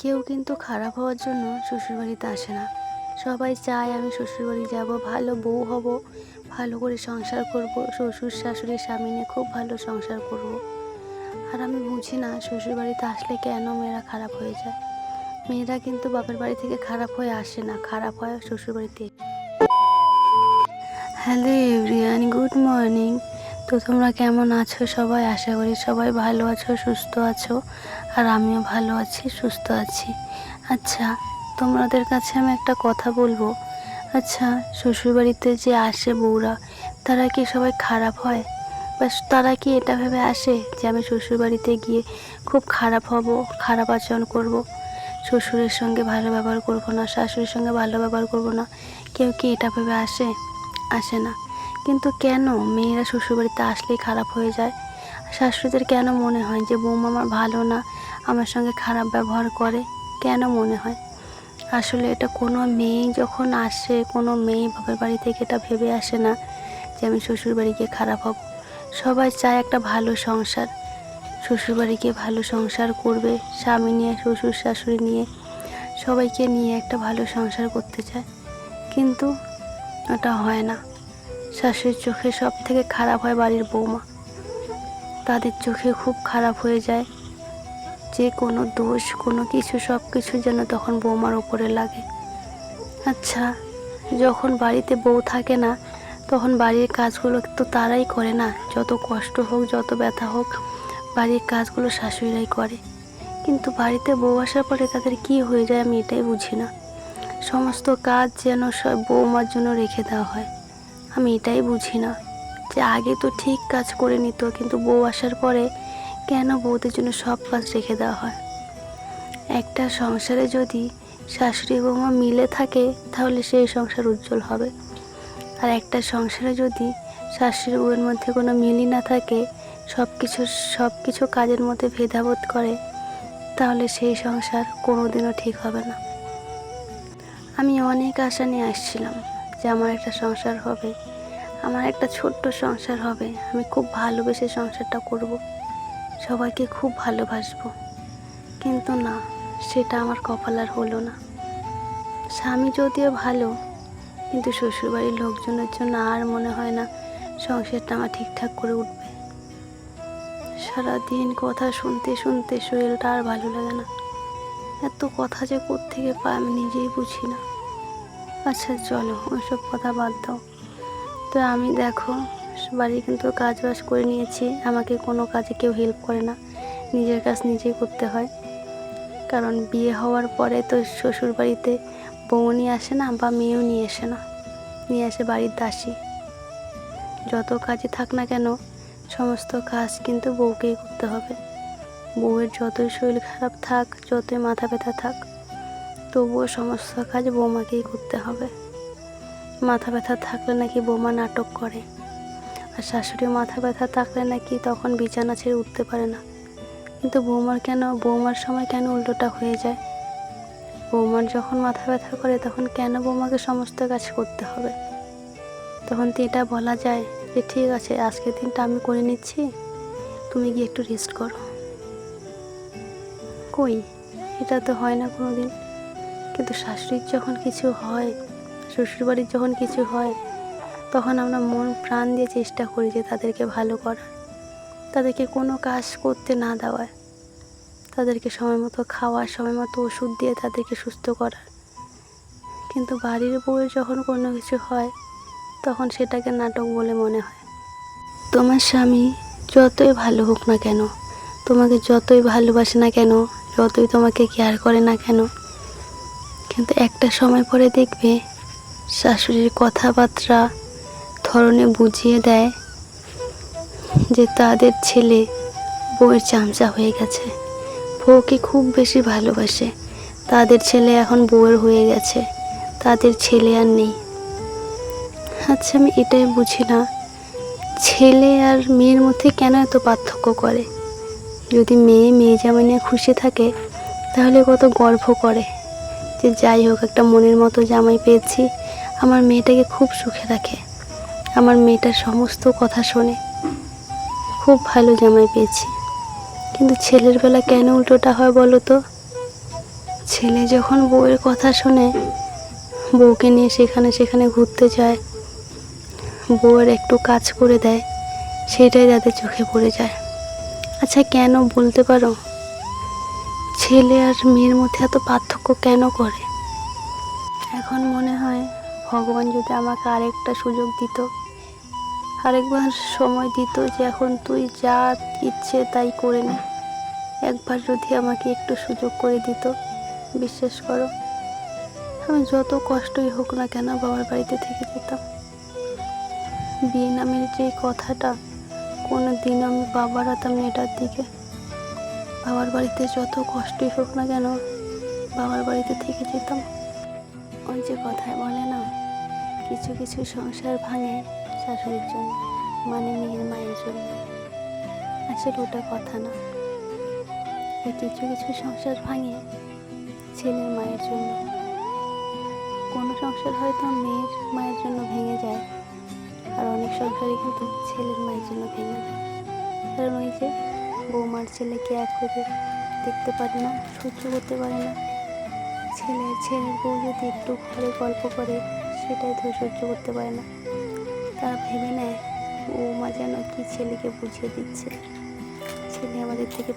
কেউ কিন্তু খারাপ হওয়ার জন্য শ্বশুরবাড়িতে আসে না। সবাই চায় আমি শ্বশুরবাড়ি যাব, ভালো বউ হব, ভালো করে সংসার করব, শ্বশুর শাশুড়ি, স্বামী নিয়ে খুব ভালো সংসার করব। আর আমি বুঝি না শ্বশুরবাড়িতে আসলে কেন মেয়েরা খারাপ হয়ে যায়। মেয়েরা কিন্তু বাপের বাড়ি থেকে খারাপ হয়ে আসে না, খারাপ হয় শ্বশুরবাড়িতে। Hello everyone, good morning. তো তোমরা কেমন আছো সবাই? আশা করি সবাই ভালো আছো, সুস্থ আছো, আর আমিও ভালো আছি, সুস্থ আছি। আচ্ছা তোমাদের কাছে আমি একটা কথা বলব। আচ্ছা শ্বশুরবাড়িতে যে আসে বউরা, তারা কি সবাই খারাপ হয়? বা তারা কি এটা ভেবে আসে যে আমি শ্বশুরবাড়িতে গিয়ে খুব খারাপ হব, খারাপ আচরণ করব? শ্বশুরের সঙ্গে ভালো ব্যবহার করব না, শাশুড়ির সঙ্গে ভালো ব্যবহার করব না, কেউ কি এটা ভেবে আসে? আসে না। কিন্তু কেন মেয়েরা শ্বশুরবাড়িতে আসলেই খারাপ হয়ে যায়? শাশুড়িদের কেন মনে হয় যে বৌমা আমার ভালো না, আমার সঙ্গে খারাপ ব্যবহার করে? কেন মনে হয়? আসলে এটা কোনো মেয়ে যখন আসে, কোনো মেয়ে বাপের বাড়ি থেকে এটা ভেবে আসে না যে আমি শ্বশুরবাড়ি গিয়ে খারাপ হব। সবাই চায় একটা ভালো সংসার। শ্বশুরবাড়ি গিয়ে ভালো সংসার করবে, স্বামী নিয়ে, শ্বশুর শাশুড়ি নিয়ে, সবাইকে নিয়ে একটা ভালো সংসার করতে চায়। কিন্তু ওটা হয় না। শাশুড়ির চোখে সব থেকে খারাপ হয় বাড়ির বৌমা। তাদের চোখে খুব খারাপ হয়ে যায়। যে কোনো দোষ, কোনো কিছু সব কিছু যেন তখন বৌমার ওপরে লাগে। আচ্ছা যখন বাড়িতে বউ থাকে না, তখন বাড়ির কাজগুলো তো তারাই করে না। যত কষ্ট হোক, যত ব্যথা হোক, বাড়ির কাজগুলো শাশুড়িরাই করে। কিন্তু বাড়িতে বউ আসার পরে তাদের কি হয়ে যায় আমি এটাই বুঝি না। সমস্ত কাজ যেন সব বৌমার জন্য রেখে দেওয়া হয়। আমি এটাই বুঝি না যে আগে তো ঠিক কাজ করে নিত, কিন্তু বউ আসার পরে কেন বউদের জন্য সব কাজ রেখে দেওয়া হয়? একটা সংসারে যদি শাশুড়ি বৌমা মিলে থাকে, তাহলে সেই সংসার উজ্জ্বল হবে। আর একটা সংসারে যদি শাশুড়ি বউয়ের মধ্যে কোনো মিলই না থাকে সব কিছু সব কিছু কাজের মধ্যে ভেদাবোধ করে, তাহলে সেই সংসার কোনোদিনও ঠিক হবে না। আমি অনেক আশা নিয়ে আসছিলাম। যে আমার একটা সংসার হবে, আমার একটা ছোট্ট সংসার হবে, আমি খুব ভালোবেসে সংসারটা করব। সবাইকে খুব ভালোবাসবো। কিন্তু না, সেটা আমার কপাল আর হলো না। স্বামী যদিও ভালো, কিন্তু শ্বশুরবাড়ির লোকজনের জন্য আর মনে হয় না সংসারটা আমার ঠিকঠাক করে উঠবে। সারাদিন কথা শুনতে শুনতে শরীরটা আর ভালো লাগে না। এত কথা যে কোত্থেকে পায় আমি নিজেই বুঝি না। আচ্ছা চলো ওইসব কথা বাদ দাও। তো আমি দেখো, বাড়ি কিন্তু কাজ বাজ করে নিয়েছি, আমাকে কোনো কাজে কেউ হেল্প করে না। নিজের কাজ নিজেই করতে হয়। কারণ বিয়ে হওয়ার পরে তো শ্বশুর বাড়িতে বউ নিয়ে আসে না বা মেয়েও নিয়ে আসে না। নিয়ে আসে বাড়ির দাসী। যত কাজে থাক না কেন, সমস্ত কাজ কিন্তু বউকেই করতে হবে। বউয়ের যতই শরীর খারাপ থাক, যতই মাথা ব্যথা থাক তবুও সমস্ত কাজ বৌমাকেই করতে হবে। মাথা ব্যথা থাকলে নাকি বৌমা নাটক করে। আর শাশুড়ি মাথা ব্যথা থাকলে নাকি তখন বিছানা ছেড়ে উঠতে পারে না। কিন্তু বৌমার কেন, বৌমার সময় কেন উল্টোটা হয়ে যায়? বৌমার যখন মাথা ব্যথা করে, তখন কেন বৌমাকে সমস্ত কাজ করতে হবে? তখন তো এটা বলা যায় যে, ঠিক আছে, আজকের দিনটা আমি করে নিচ্ছি। তুমি গিয়ে একটু রেস্ট করো। কই? এটা তো হয় না কোনো দিন কিন্তু শাশুড়ির যখন কিছু হয়, শ্বশুরবাড়ির যখন কিছু হয়, তখন আমরা মন প্রাণ দিয়ে চেষ্টা করি যে তাদেরকে ভালো করার। তাদেরকে কোনো কাজ করতে না দেওয়ায় তাদেরকে সময় মতো খাওয়ার সময় মতো ওষুধ দিয়ে তাদেরকে সুস্থ করার। কিন্তু বাড়ির বউয়ের যখন কোনো কিছু হয়, তখন সেটাকে নাটক বলে মনে হয়। তোমার স্বামী যতই ভালো হোক না কেন, তোমাকে যতই ভালোবাসে না কেন, যতই তোমাকে কেয়ার করে না কেন কিন্তু একটা সময় পরে দেখবে শাশুড়ির কথাবার্তা ধরনে বুঝিয়ে দেয় যে তাদের ছেলে বউয়ের চামচা হয়ে গেছে। বউকে খুব বেশি ভালোবাসে। তাদের ছেলে এখন বউয়ের হয়ে গেছে। তাদের ছেলে আর নেই। আচ্ছা আমি এটাই বুঝি না ছেলে আর মেয়ের মধ্যে কেন এত পার্থক্য করে? যদি মেয়ে মেয়ে জামা নিয়ে খুশি থাকে, তাহলে কত গর্ব করে। যে যাই হোক, একটা মনের মতো জামাই পেয়েছি। আমার মেয়েটাকে খুব সুখে রাখে। আমার মেয়েটার সমস্ত কথা শোনে। খুব ভালো জামাই পেয়েছি। কিন্তু ছেলের বেলা কেন উল্টোটা হয় বলো তো? ছেলে যখন বউয়ের কথা শোনে, বউকে নিয়ে সেখানে সেখানে ঘুরতে যায়, বউয়ের একটু কাজ করে দেয়, সেটাই তাদের চোখে পড়ে যায়। আচ্ছা কেন বলতে পারো? ছেলে আর মেয়ের মধ্যে এত পার্থক্য কেন করে? এখন মনে হয় ভগবান যদি আমাকে আরেকটা সুযোগ দিত, আরেকবার সময় দিত যে এখন তুই যা ইচ্ছে তাই করে নে। একবার যদি আমাকে একটু সুযোগ করে দিত, বিশ্বাস করো, আমি যত কষ্টই হোক না কেন বাবার বাড়িতে থেকে যেতাম। বিয়ে নামের যে কথাটা কোনো দিন আমি বাবার হাতাম এটার দিকে বাবার বাড়িতে যত কষ্টই হোক না কেন বাবার বাড়িতে থেকে যেতাম। ওই যে কথায় বলে না, কিছু কিছু সংসার ভাঙে শাশুড়ির জন্য মানে মেয়ের মায়ের জন্য। আসলে ওটা কথা না। এই কিছু কিছু সংসার ভাঙে ছেলের মায়ের জন্য। কোনো সংসার হয়তো মেয়ের মায়ের জন্য ভেঙে যায়, আর অনেক সংসারই কিন্তু ছেলের মায়ের জন্য ভেঙে যায়। কারণ ওই যে বৌমার ছেলেকে এক করে দেখতে পারে না, সহ্য করতে পারে না। ছেলে, ছেলের বউ যদি একটু ঘরে গল্প করে, সেটাই তো সহ্য করতে পারে না। তারা ভেবে নেয়, বৌমা যেন কি ছেলেকে বুঝিয়ে দিচ্ছে। ছেলে আমাদের থেকে